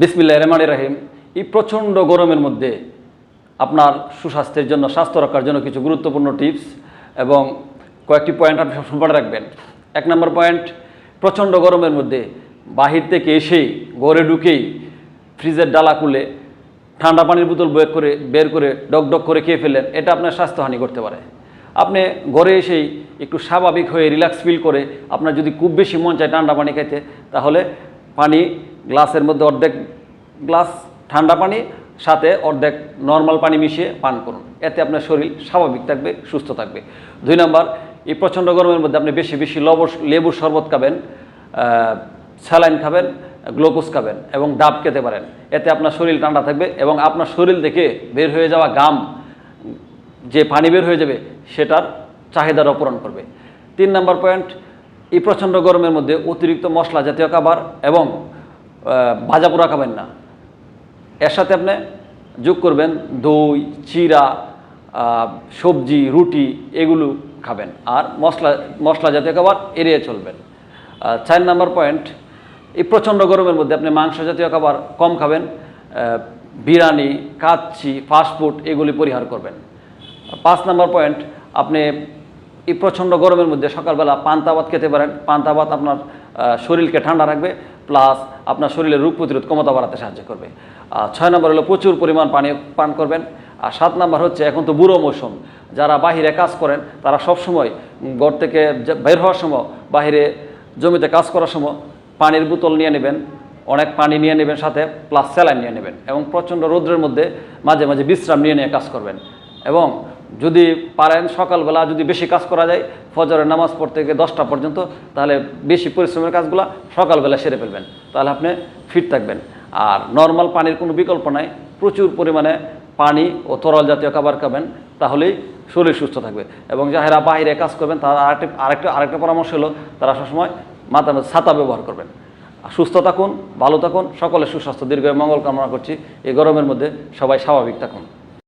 বিসমিল্লাহ রহমান রাহিম। এই প্রচণ্ড গরমের মধ্যে আপনার সুস্বাস্থ্যের জন্য, স্বাস্থ্য রক্ষার জন্য কিছু গুরুত্বপূর্ণ টিপস এবং কয়েকটি পয়েন্ট আপনি মনে রাখবেন। এক নম্বর পয়েন্ট, প্রচণ্ড গরমের মধ্যে বাহির থেকে এসেই ঘরে ঢুকেই ফ্রিজের ডালা খুলে ঠান্ডা পানির বোতল বের করে বের করে ডক ডক করে খেয়ে ফেললেন, এটা আপনার স্বাস্থ্যহানি করতে পারে। আপনি ঘরে এসেই একটু স্বাভাবিক হয়ে রিল্যাক্স ফিল করে আপনার যদি খুব বেশি মন চায় ঠান্ডা পানি খাইতে তাহলে পানি গ্লাসের মধ্যে অর্ধেক গ্লাস ঠান্ডা পানি, সাথে অর্ধেক নর্মাল পানি মিশিয়ে পান করুন। এতে আপনার শরীর স্বাভাবিক থাকবে, সুস্থ থাকবে। দুই নাম্বার, এই প্রচণ্ড গরমের মধ্যে আপনি বেশি বেশি লব লেবুর শরবত খাবেন স্যালাইন খাবেন, গ্লুকোজ খাবেন এবং ডাব খেতে পারেন। এতে আপনার শরীর ঠান্ডা থাকবে এবং আপনার শরীর থেকে বের হয়ে যাওয়া গাম, যে পানি বের হয়ে যাবে, সেটার চাহিদার অপূরণ করবে। তিন নম্বর পয়েন্ট, এই প্রচণ্ড গরমের মধ্যে অতিরিক্ত মশলা জাতীয় খাবার এবং ভাজা পোড়া খাবেন না। এর সাথে আপনি যোগ করবেন দই, চিরা সবজি, রুটি, এগুলো খাবেন। আর মশলা মশলা জাতীয় খাবার এড়িয়ে চলবেন। চার নাম্বার পয়েন্ট, এই প্রচণ্ড গরমের মধ্যে আপনি মাংস জাতীয় খাবার কম খাবেন। বিরিয়ানি, কাচ্চি ফাস্টফুড এগুলি পরিহার করবেন। পাঁচ নাম্বার পয়েন্ট, আপনি এই প্রচণ্ড গরমের মধ্যে সকালবেলা পান্তা ভাত খেতে পারেন। পান্তা ভাত আপনার শরীরকে ঠান্ডা রাখবে। প্লাস আপনার শরীরের রোগ প্রতিরোধ ক্ষমতা বাড়াতে সাহায্য করবে। ছয় নম্বর হলো প্রচুর পরিমাণ পানি পান করবেন। আর সাত নম্বর হচ্ছে এখন তো বুড়ো মৌসুম। যারা বাহিরে কাজ করেন, তারা সবসময় ঘর থেকে বের হওয়ার সময়, বাহিরে জমিতে কাজ করার সময় পানির বোতল নিয়ে নেবেন, অনেক পানি নিয়ে নেবেন সাথে প্লাস স্যালাইন নিয়ে নেবেন এবং প্রচণ্ড রৌদ্রের মধ্যে মাঝে মাঝে বিশ্রাম নিয়ে নিয়ে কাজ করবেন। এবং যদি পারেন সকালবেলা যদি বেশি কাজ করা যায়, ফজরের নামাজ পড়তে গিয়ে দশটা পর্যন্ত, তাহলে বেশি পরিশ্রমের কাজগুলো সকালবেলা সেরে ফেলবেন। তাহলে আপনি ফিট থাকবেন। আর নর্মাল পানির কোনো বিকল্প নাই, প্রচুর পরিমাণে পানি ও তরল জাতীয় খাবার খাবেন, তাহলেই শরীর সুস্থ থাকবে। এবং যাহারা বাইরে কাজ করবেন, তারা আরেকটা আরেকটা আরেকটা পরামর্শ হলো, তারা সবসময় মধ্যে ছাতা ব্যবহার করবেন। সুস্থ থাকুন, ভালো থাকুন, সকলের সুস্বাস্থ্য, দীর্ঘ মঙ্গল কামনা করছি। এই গরমের মধ্যে সবাই স্বাভাবিক থাকুন।